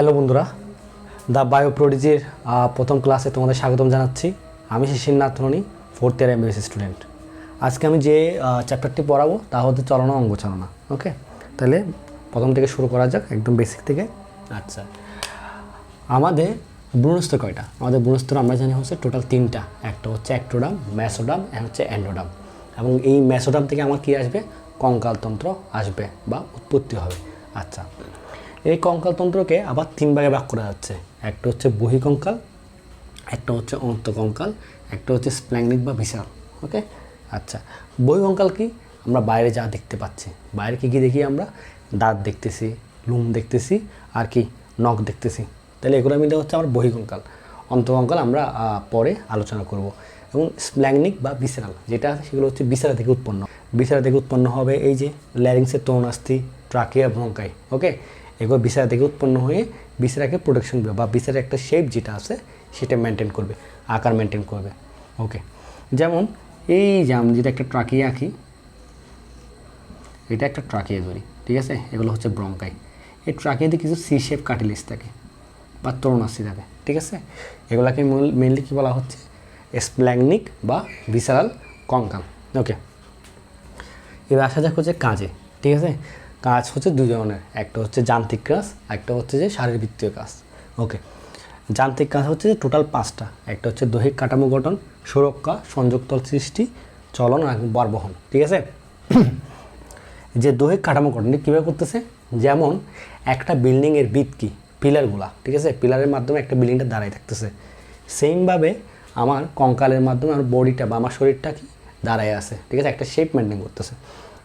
Hello বন্ধুরা the bio প্রোডিজির প্রথম ক্লাসে তোমাদের স্বাগতম জানাচ্ছি। আমি শিশির নাথ ধনী ফোর্থ ইয়ার এমবিএস স্টুডেন্ট আজকে আমি যে চ্যাপ্টারটি পড়াবো তা হচ্ছে চলনা অঙ্গ চালনা ওকে তাহলে প্রথম থেকে শুরু করা যাক একদম বেসিক থেকে। আচ্ছা। আমাদের ব্রুণস্থ কয়টা? আমাদের ব্রুণস্থ আমরা জানি হচ্ছে টোটাল তিনটা। একটা হচ্ছে অ্যাক্টোডাম ম্যাসোডাম আর হচ্ছে অ্যান্ডোডাম এবং এই ম্যাসোডাম থেকে আমার কি আসবে? কঙ্কালতন্ত্র আসবে বা উৎপত্তি হবে। আচ্ছা। এই কঙ্কালতন্ত্রকে আবার তিন ভাগে ভাগ করা যাচ্ছে একটা হচ্ছে বহিকঙ্কাল, একটা হচ্ছে অন্তকঙ্কাল একটা হচ্ছে স্প্ল্যাংনিক বা বিশাল, ওকে? আচ্ছা বহিকঙ্কাল কি? আমরা বাইরে যা দেখতে পাচ্ছি। বাইরে কী কী দেখি আমরা? দাঁত দেখতেছি, লুম দেখতেছি, আর কি নখ দেখতেছি। তাহলে এগুলো মিলে হচ্ছে আমার বহিকঙ্কাল। অন্তকঙ্কাল আমরা পরে আলোচনা করব। এবং স্প্ল্যাংনিক বা বিসেরাল যেটা আছে সেগুলো হচ্ছে বিসেরা থেকে উৎপন্ন। বিসেরা থেকে উৎপন্ন হবে এই যে ল্যারিংসের তরুণাস্থি ট্রাকিয়া ভ্রঙ্কাই ওকে? এগুলো বিসেরা থেকে উৎপন্ন হয়ে বিসেরাকে প্রোটেকশন দেবে বা বিসেরার একটা শেপ যেটা আছে, সেটা মেনটেন করবে, আকার মেনটেন করবে। ওকে যেমন এই যে আমি যেটা একটা ট্রাকিয়া আঁকি, এটা একটা ট্রাকিয়া ধরি, ঠিক আছে? এগুলো হচ্ছে ব্রঙ্কাই এই ট্রাকিয়াতে কিছু সি শেপ কাটিলিস থাকে বা তরুণাস্থি থাকে, ঠিক আছে? এগুলাকে মেনলি কী বলা হচ্ছে? স্প্ল্যাংনিক বা ভিসারাল কঙ্কাল ওকে এবার আসা যাক হচ্ছে কাজে, ঠিক আছে? কাজ হচ্ছে দুই ধরনের একটা হচ্ছে যান্ত্রিক কাজ, একটা হচ্ছে যে শারীরবৃত্তীয় কাজ। ওকে যান্ত্রিক কাজ হচ্ছে যে টোটাল পাঁচটা। একটা হচ্ছে দৈহিক কাঠামো গঠন, সুরক্ষা, সংযোগতল সৃষ্টি, চলন আর বার বহন ঠিক আছে? যে দৈহিক কাঠামো গঠন কীভাবে করতেছে? যেমন একটা বিল্ডিংয়ের ভিত কি? পিলারগুলা। ঠিক আছে? পিলারের মাধ্যমে একটা বিল্ডিংটা দাঁড়ায় থাকতেছে। সেমভাবে আমার কঙ্কালের মাধ্যমে আমার বডিটা বা আমার শরীরটা কি? দাঁড়ায় আছে। ঠিক আছে? একটা শেপ মেনটেন করতেছে।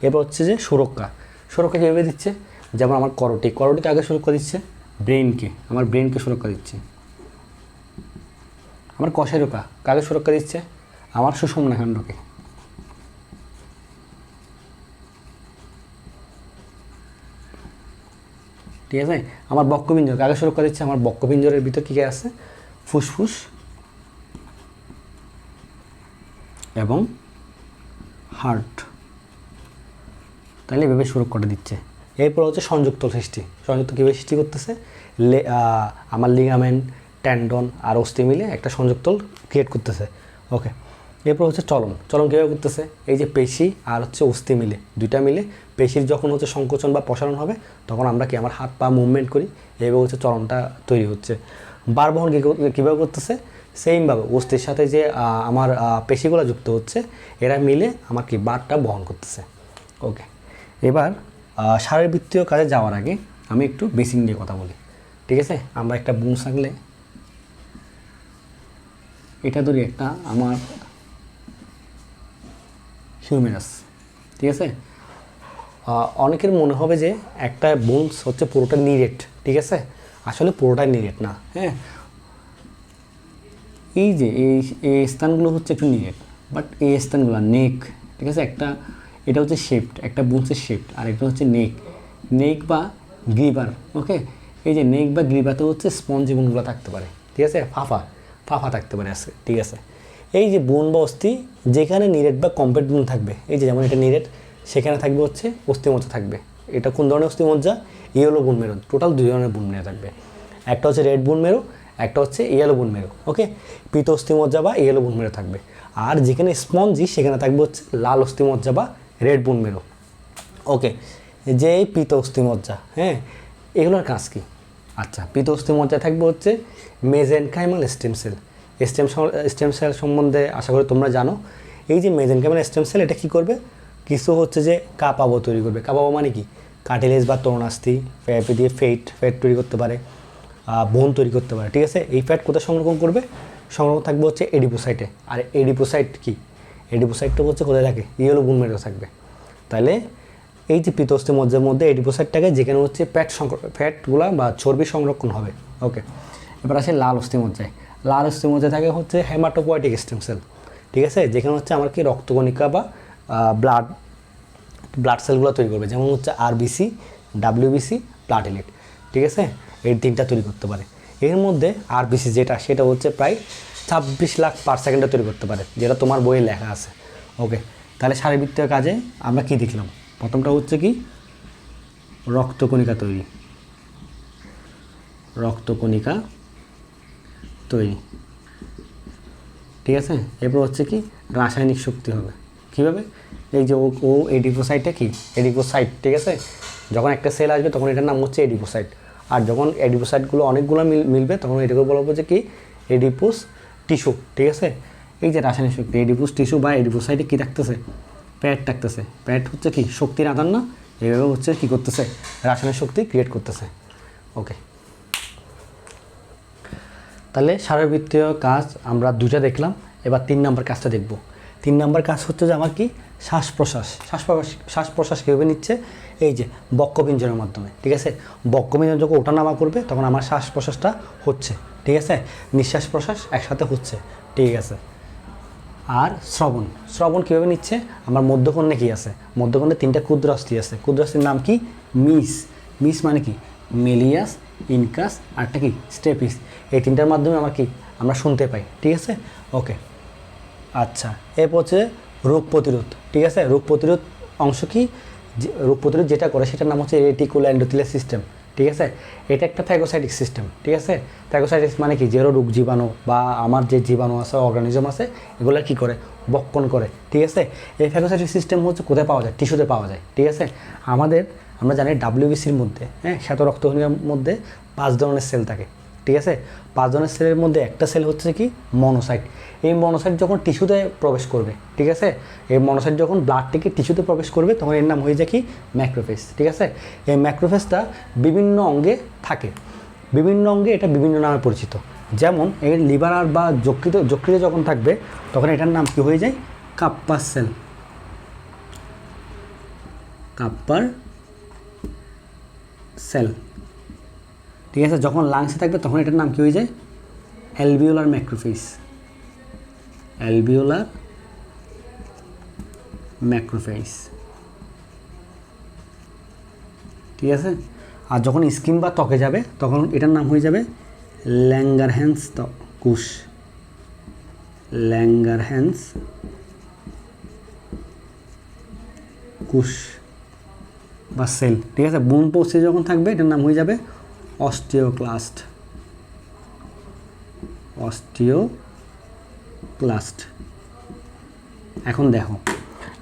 এরপর হচ্ছে যে সুরক্ষা। সুরক্ষা কীভাবে দিচ্ছে। যেমন আমার করটি, করটিকে আগে সুরক্ষা দিচ্ছে ব্রেনকে, আমার ব্রেনকে সুরক্ষা দিচ্ছে। আমার কষেরোকা কাকে সুরক্ষা দিচ্ছে? আমার সুষমনা খণ্ডকে ঠিক আছে? আমার বক্ষপিঞ্জর কাকে সুরক্ষা দিচ্ছে, আমার বক্ষপিঞ্জরের ভিতর কী কী আছে? ফুসফুস এবং হার্ট। তাহলে এভাবে সুরক্ষাটা দিচ্ছে। এরপর হচ্ছে সংযুক্ত সৃষ্টি। সংযুক্ত কীভাবে সৃষ্টি করতেছে? আমার লিগামেন্ট ট্যান্ডন আর অস্থি মিলে একটা সংযুক্তল ক্রিয়েট করতেছে। ওকে এরপর হচ্ছে চলন। চলন কীভাবে করতেছে? এই যে পেশি আর হচ্ছে অস্থি মিলে দুইটা মিলে পেশির যখন হচ্ছে সংকোচন বা প্রসারণ হবে, তখন আমরা কি আমার হাত পা মুভমেন্ট করি এইভাবে হচ্ছে চলনটা তৈরি হচ্ছে। বার বহন কী কর- কীভাবে করতেছে? সেমভাবে অস্থির সাথে যে আমার পেশিগুলো যুক্ত হচ্ছে, এরা মিলে আমার কি বারটা বহন করতেছে। ওকে এবার আহ, শারীরবৃত্তীয় কাজে যাওয়ার আগে আমি একটু বেসিক নিয়ে কথা বলি। ঠিক আছে? আমরা একটা বুমস আঁকলে এটা ধরি একটা আমার হিউম্যানাস ঠিক আছে? অনেকের মনে হবে যে একটা বোনস হচ্ছে পুরোটা নিরেট। ঠিক আছে? আসলে পুরোটাই নিরেট না হ্যাঁ? এই যে এই স্থানগুলো হচ্ছে একটু নিরেট বাট এই স্থানগুলো নেক। ঠিক আছে? একটা এটা হচ্ছে শেপড একটা বুনসের শেপড আর একটা হচ্ছে নেক নেক বা গ্রিবার ওকে এই যে নেক বা গ্রিবাতে হচ্ছে স্পঞ্জি বুনগুলো থাকতে পারে, ঠিক আছে? ফাফা ফাফা থাকতে পারে আছে ঠিক আছে? এই যে বুন বা অস্থি, যেখানে নিরেট বা কম্পেট বুন থাকবে, এই যে যেমন এটা নিরেট সেখানে থাকবে হচ্ছে অস্থিমজ্জা থাকবে। এটা কোন ধরনের অস্থিমজ্জা? ইয়েলো বুন মেরু টোটাল দুই ধরনের বুন মেরু থাকবে। একটা হচ্ছে রেড বুন মেরু একটা হচ্ছে ইয়েলো বুন মেরু ওকে পিত অস্থিমজ্জা বা ইয়েলো বুন মেরু থাকবে। আর যেখানে স্পঞ্জি সেখানে থাকবে হচ্ছে লাল অস্থিমজ্জা বা রেড বুন মেরু ওকে যে এই পিত অস্থিমজ্জা হ্যাঁ এগুলোর কাজ কি? আচ্ছা পিত অস্থিমজ্জা থাকবে হচ্ছে mesenchymal stem cell stem stem cell সম্বন্ধে আশা করি তোমরা জানো। এই যে মেজেনকাইমাল স্টেম সেল এটা কী করবে? কিছু হচ্ছে যে কাপাবো তৈরি করবে। কাপাবো মানে কি? কাটিলেজ বা তরুণাস্থি ফ্যাট দিয়ে ফেট ফ্যাট তৈরি করতে পারে বোন তৈরি করতে পারে ঠিক আছে? এই ফ্যাট কোথায় সংরক্ষণ করবে? সংরক্ষণ থাকবে হচ্ছে এডিপোসাইটে। আর এডিপোসাইট কি? এডিপোসাইটটা হচ্ছে কোথায় থাকে? ইয়েলো বোন মেরো থাকবে। তাহলে এই যে পিতস্তি মজ্জার মধ্যে এডিপোসাইটটাকে যেখানে হচ্ছে ফ্যাট ফ্যাটগুলা বা চর্বি সংরক্ষণ হবে। ওকে এবার আসে লাল অস্থি মজ্জায়। লাল অস্থি মজ্জায় থাকে হচ্ছে হেমাটোপয়েটিক স্টেম সেল ঠিক আছে? যেখানে হচ্ছে আমার কি রক্তকণিকা বা ব্লাড ব্লাড সেলগুলো তৈরি করবে। যেমন হচ্ছে আরবিসি ডাব্লিউবিসি প্লাটিলেট ঠিক আছে? এই তিনটা তৈরি করতে পারে। এর মধ্যে আরবিসি যেটা, সেটা হচ্ছে প্রায় ছাব্বিশ লাখ পার সেকেন্ডে তৈরি করতে পারে, যেটা তোমার বইয়ে লেখা আছে। ওকে তাহলে শারীরবৃত্তীয় কাজে আমরা কি দেখলাম? প্রথমটা হচ্ছে কি? রক্তকণিকা তৈরি। রক্তকণিকা তৈরি। ঠিক আছে? এরপর হচ্ছে কি? রাসায়নিক শক্তি হবে। কীভাবে? এই যে ও এডিপোসাইটটা কি? এডিপোসাইট ঠিক আছে? যখন একটা সেল আসবে, তখন এটার নাম হচ্ছে এডিপোসাইট আর যখন এডিপোসাইটগুলো অনেকগুলো মিলবে, তখন এটাকে বলব যে কি? এডিপোস টিস্যু, ঠিক আছে? এই যে রাসায়নিক শক্তি এডিপোস টিস্যু বা এডিপোসাইটে কী থাকতেছে? প্যাড থাকতেছে। প্যাড হচ্ছে কি? শক্তির আদান না? এভাবে হচ্ছে কি করতেছে? রাসায়নিক শক্তি ক্রিয়েট করতেছে। ওকে তাহলে সারবৃত্তীয় কাজ আমরা দুটা দেখলাম, এবার তিন নম্বর কাজটা দেখব। তিন নম্বর কাজ হচ্ছে যে আমার কি? শ্বাস প্রশ্বাস শ্বাস প্রশ্বাস শ্বাস প্রশ্বাস কীভাবে নিচ্ছে? এই যে বক্ষপিঞ্জরের মাধ্যমে, ঠিক আছে? বক্ষপিঞ্জর যখন ওঠানামা করবে, তখন আমার শ্বাস প্রশ্বাসটা হচ্ছে, ঠিক আছে? নিঃশ্বাস প্রশ্বাস একসাথে হচ্ছে, ঠিক আছে? আর শ্রবণ। শ্রবণ কীভাবে নিচ্ছে? আমার মধ্যকর্ণে কী আছে? মধ্যকর্ণে তিনটা ক্ষুদ্র অস্থি আছে। ক্ষুদ্র অস্থির নাম কি? মিস। মিস মানে কি? মেলিয়াস, ইনকাস আরটা কি? স্টেপিস। এই তিনটার মাধ্যমে আমার কি? আমরা শুনতে পাই, ঠিক আছে? ওকে। আচ্ছা এরপর হচ্ছে রোগ প্রতিরোধ, ঠিক আছে? রোগ প্রতিরোধ অংশ কি? রোগ প্রতিরোধ যেটা করে সেটার নাম হচ্ছে রেটিকুলা এন্ডোথিলিয়াস সিস্টেম ঠিক আছে? এটা একটা ফ্যাগোসাইটিক সিস্টেম ঠিক আছে? ফ্যাগোসাইটিক্স মানে কি? যেরো রোগ জীবাণু বা আমার যে জীবাণু আছে অর্গানিজম আছে, এগুলো কি করে? বক্ষণ করে, ঠিক আছে? এই ফ্যাগোসাইটিক সিস্টেম হচ্ছে কোথায় পাওয়া যায়? টিস্যুতে পাওয়া যায়, ঠিক আছে? আমাদের, আমরা জানি ডাব্লিউবিসির মধ্যে হ্যাঁ? শ্বেত রক্তকণিকার মধ্যে পাঁচ ধরনের সেল থাকে ঠিক আছে? পাঁচ ধরনের সেলের মধ্যে একটা সেল হচ্ছে কি মনোসাইট এই মনোসাইট যখন টিস্যুতে প্রবেশ করবে, ঠিক আছে? এই মনোসাইট যখন ব্লাড থেকে টিস্যুতে প্রবেশ করবে, তখন এর নাম হয়ে যায় কি? ম্যাক্রোফেস ঠিক আছে? এই ম্যাক্রোফেসটা বিভিন্ন অঙ্গে থাকে। বিভিন্ন অঙ্গে এটা বিভিন্ন নামে পরিচিত। যেমন এর লিভার আর বা যকৃত যকৃত যখন থাকবে, তখন এটার নাম কি হয়ে যায়? কাপ্পার সেল কাপ্পার সেল ঠিক আছে? যখন লাংসে থাকবে তখন এটার নাম কি হয়ে যায়? অ্যালভিওলার ম্যাক্রোফেস অ্যালভিওলার ম্যাক্রোফেস ঠিক আছে? আর যখন স্কিন বা ত্বকে যাবে, তখন এটার নাম হয়ে যাবে ল্যাঙ্গারহ্যান্স কুশ ল্যাঙ্গারহ্যান্স কুশ বা সেল ঠিক আছে? বোন পৌঁছে যখন থাকবে, এটার নাম হয়ে যাবে অস্টিওক্লাস্ট। অস্টিওক্লাস্ট। এখন দেখো,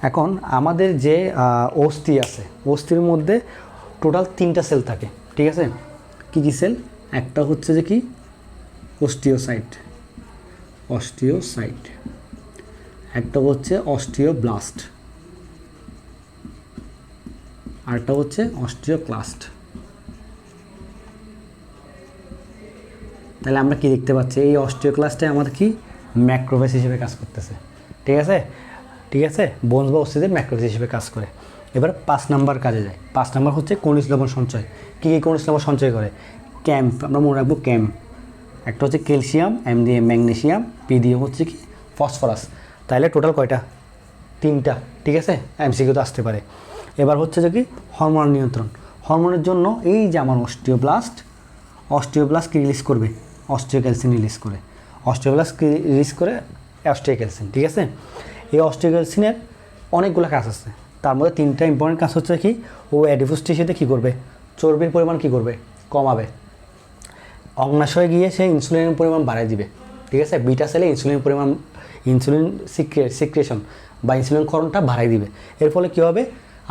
এখন আমাদের যে অস্থি আছে, অস্থির মধ্যে টোটাল তিনটা সেল থাকে, ঠিক আছে? কি কি সেল? একটা হচ্ছে যে কি? অস্টিওসাইট। অস্টিওসাইট। একটা হচ্ছে অস্টিওব্লাস্ট। আরেকটা হচ্ছে অস্টিওক্লাস্ট। তাহলে আমরা কি দেখতে পাচ্ছি? এই অস্টিওক্লাস্টে আমাদের কি? ম্যাক্রোভেস হিসেবে কাজ করতেছে। ঠিক আছে? ঠিক আছে? বোনস বা অস্থিদের ম্যাক্রোভেস হিসেবে কাজ করে। এবার পাঁচ নাম্বার কাজে যায় পাঁচ নাম্বার হচ্ছে খনিজ লবণ সঞ্চয়। কী কী খনিজ লবণ সঞ্চয় করে? ক্যাম্প, আমরা মনে রাখব ক্যাম্প। একটা হচ্ছে ক্যালসিয়াম এম দিয়ে ম্যাগনেসিয়াম পি দিয়ে হচ্ছে কি? ফসফরাস। তাহলে টোটাল কয়টা? তিনটা। ঠিক আছে? এমসিকিউ তো আসতে পারে। এবার হচ্ছে যে কি? হরমোন নিয়ন্ত্রণ। হরমোনের জন্য এই যে আমার অস্টিওব্লাস্ট অস্টিওব্লাস্ট কি রিলিজ করবে? অস্টিওক্যালসিন রিলিজ করে। অস্টিওব্লাস্ট কি রিলিজ করে অস্টিওক্যালসিন ঠিক আছে? এই অস্টিওক্যালসিনের অনেকগুলো কাজ আছে। তার মধ্যে তিনটা ইম্পর্টেন্ট কাজ হচ্ছে কি, ও অ্যাডিফোস টিস্যুতে কী করবে? চর্বির পরিমাণ কী করবে? কমাবে। অগ্নাশয়ে গিয়ে সে ইনসুলিনের পরিমাণ বাড়ায় দিবে, ঠিক আছে? বিটা সেলে ইনসুলিন পরিমাণ ইনসুলিন সিক্রে সিক্রেশন বা ইনসুলিন ক্ষরণটা বাড়াই দিবে। এর ফলে কী হবে?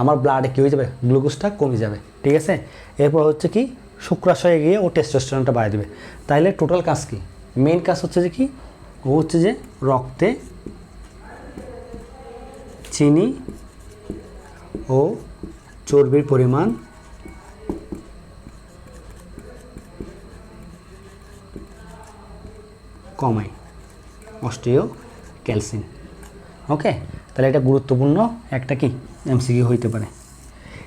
আমার ব্লাডে কী হয়ে যাবে? গ্লুকোজটা কমে যাবে, ঠিক আছে? এরপর হচ্ছে কি শুক্রাশয়ে গিয়ে ও টেস্টোস্টেরনটা বাড়াই দেবে। তাইলে টোটাল কাজ কি? মেইন কাজ হচ্ছে যে কি? ও হচ্ছে যে রক্তে চিনি ও চর্বির পরিমাণ কমায়। Osteocalcin. ওকে? তাহলে এটা গুরুত্বপূর্ণ একটা কি? এমসিকিউ হইতে পারে।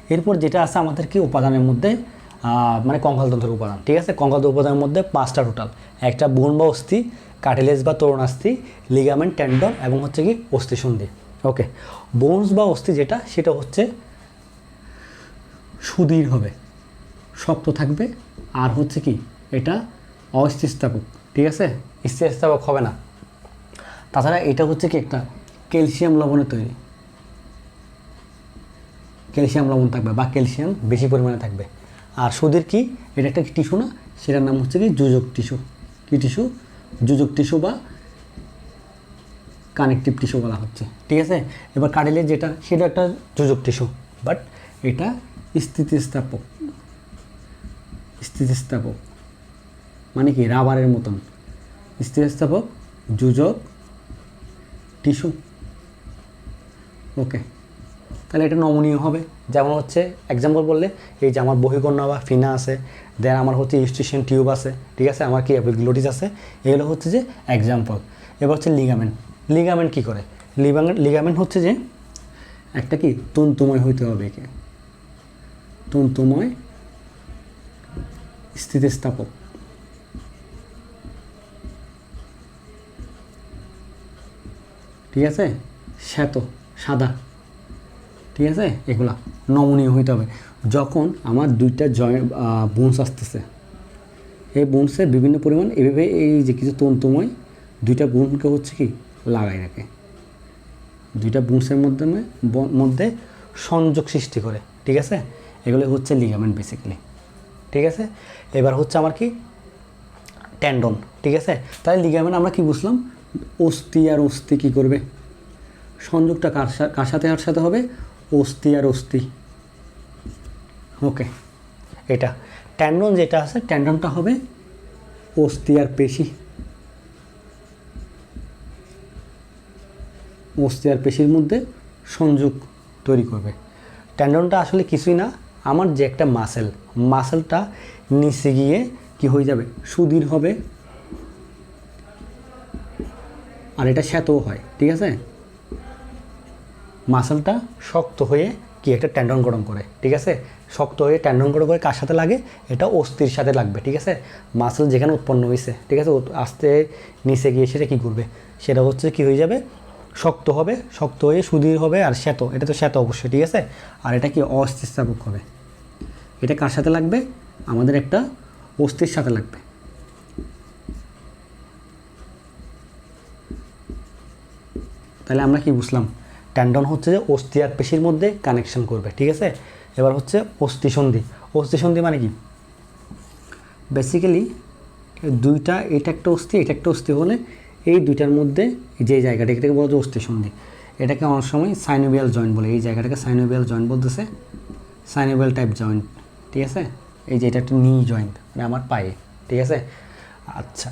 এরপর যেটা আছে আমাদের কি? উপাদানের মধ্যে মানে কঙ্কালতন্ত্রের উপাদান, ঠিক আছে? কঙ্কালতন্ত্র উপাদানের মধ্যে পাঁচটা টোটাল একটা বোন বা অস্থি কাটিলেজ বা তরুণাস্থি লিগামেন্ট টেন্ডন এবং হচ্ছে কি অস্থি সন্ধি ওকে বোনস বা অস্থি যেটা, সেটা হচ্ছে সুদীর হবে, শক্ত থাকবে আর হচ্ছে কি এটা অস্থিস্থাপক ঠিক আছে? স্থিতিস্থাপক হবে না। তাছাড়া এটা হচ্ছে কি একটা ক্যালসিয়াম লবণের তৈরি। ক্যালসিয়াম লবণ থাকবে বা ক্যালসিয়াম বেশি পরিমাণে থাকবে। আর সুদের কি? এটা একটা টিস্যু না? সেটার নাম হচ্ছে কি? যোজক টিস্যু। কী টিস্যু? যোজক টিস্যু বা কানেকটিভ টিস্যু বলা হচ্ছে। ঠিক আছে? এবার কার্টিলেজ যেটা, সেটা একটা যোজক টিস্যু। বাট এটা স্থিতিস্থাপক। স্থিতিস্থাপক। মানে কি? রাবারের মতন। স্থিতিস্থাপক, যোজক টিস্যু। ওকে। তাহলে এটা নমনীয় হবে। যেমন হচ্ছে এক্সাম্পল বললে, এই যে আমার বহিকর্ণা বা ফিনা আছে দেন আমার হচ্ছে ইস্টিশন টিউব আছে, ঠিক আছে? আমার কি গ্লোটিস আছে? এগুলো হচ্ছে যে এক্সাম্পল এবার হচ্ছে লিগামেন্ট লিগামেন্ট কী করে? লিগামেন্ট লিগামেন্ট হচ্ছে যে একটা কি? তন্তুময় হইতে হবে একে। তন্তুময় স্থিতিস্থাপক। ঠিক আছে? শ্বেত, সাদা। ঠিক আছে? এগুলা নমনীয় হইতে হবে। যখন আমার দুইটা জয়েন্ট বোনস আসতেছে, এই বোনসের বিভিন্ন পরিমাণ এভাবে এই যে কিছু তন্তুময় দুইটা বোনকে হচ্ছে কি লাগাই রাখে। দুইটা বোনসের মাধ্যমে মধ্যে সংযোগ সৃষ্টি করে, ঠিক আছে? এগুলো হচ্ছে লিগামেন্ট বেসিক্যালি ঠিক আছে? এবার হচ্ছে আমার কি ট্যান্ডন ঠিক আছে? তাহলে লিগামেন্ট আমরা কি বুঝলাম? অস্থি আর অস্থি কী করবে? সংযোগটা কার কার সাথে কার সাথে হবে? অস্থি আর অস্থি ওকে এটা। ট্যান্ডন যেটা আছে ট্যান্ডনটা হবে অস্থি আর পেশি। অস্থি আর পেশির মধ্যে সংযোগ তৈরি করবে। ট্যান্ডনটা আসলে কিছুই না, আমার যে একটা মাসেল মাসেলটা নিচে গিয়ে কি হয়ে যাবে? সুদীর হবে। আর এটা শ্বেতও হয়, ঠিক আছে? মাসেলটা শক্ত হয়ে কি একটা ট্যান্ডন গরম করে, ঠিক আছে? শক্ত হয়ে ট্যান্ডন গরম করে কার সাথে লাগে? এটা অস্থির সাথে লাগবে, ঠিক আছে? মাসেল যেখানে উৎপন্ন হয়েছে ঠিক আছে? আস্তে নিচে গিয়ে সেটা কী করবে? সেটা হচ্ছে কি হয়ে যাবে? শক্ত হবে, শক্ত হয়ে সুদৃঢ় হবে আর শ্বেত, এটা তো শ্বেত অবশ্যই, ঠিক আছে? আর এটা কি অস্থিস্থাপক হবে? এটা কার সাথে লাগবে? আমাদের একটা অস্থির সাথে লাগবে। তাহলে আমরা কি বুঝলাম? ট্যান্ডন হচ্ছে যে অস্থি আর পেশির মধ্যে কানেকশন করবে, ঠিক আছে? এবার হচ্ছে অস্থিসন্ধি। অস্থিসন্ধি মানে কি? বেসিক্যালি দুইটা, এটা একটা অস্থি, এটা একটা অস্থি হলে এই দুইটার মধ্যে যে জায়গাটা, এটাকে বলা হচ্ছে অস্থিসন্ধি। এটাকে অনেক সময় সাইনোবিয়াল জয়েন্ট বলে। এই জায়গাটাকে সাইনোবিয়াল জয়েন্ট বলতেছে। সাইনোবিয়াল টাইপ জয়েন্ট ঠিক আছে? এই যে এটা একটা নি জয়েন্ট মানে আমার পায়ে, ঠিক আছে? আচ্ছা।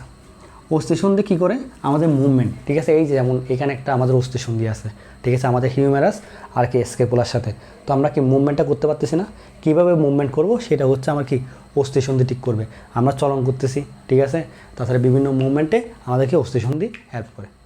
অস্থিসন্ধি কী করে? আমাদের মুভমেন্ট ঠিক আছে? এই যে যেমন এখানে একটা আমাদের অস্থিসন্ধি আছে, ঠিক আছে? আমাদের হিউম্যারাস আর কি স্কেপুলার সাথে। তো আমরা কি মুভমেন্টটা করতে পারতেছি না? কীভাবে মুভমেন্ট করব? সেটা হচ্ছে আমার কি অস্থিসন্ধি ঠিক করবে। আমরা চলন করতেছি, ঠিক আছে? তাছাড়া বিভিন্ন মুভমেন্টে আমাদেরকে অস্থিসন্ধি হেল্প করে।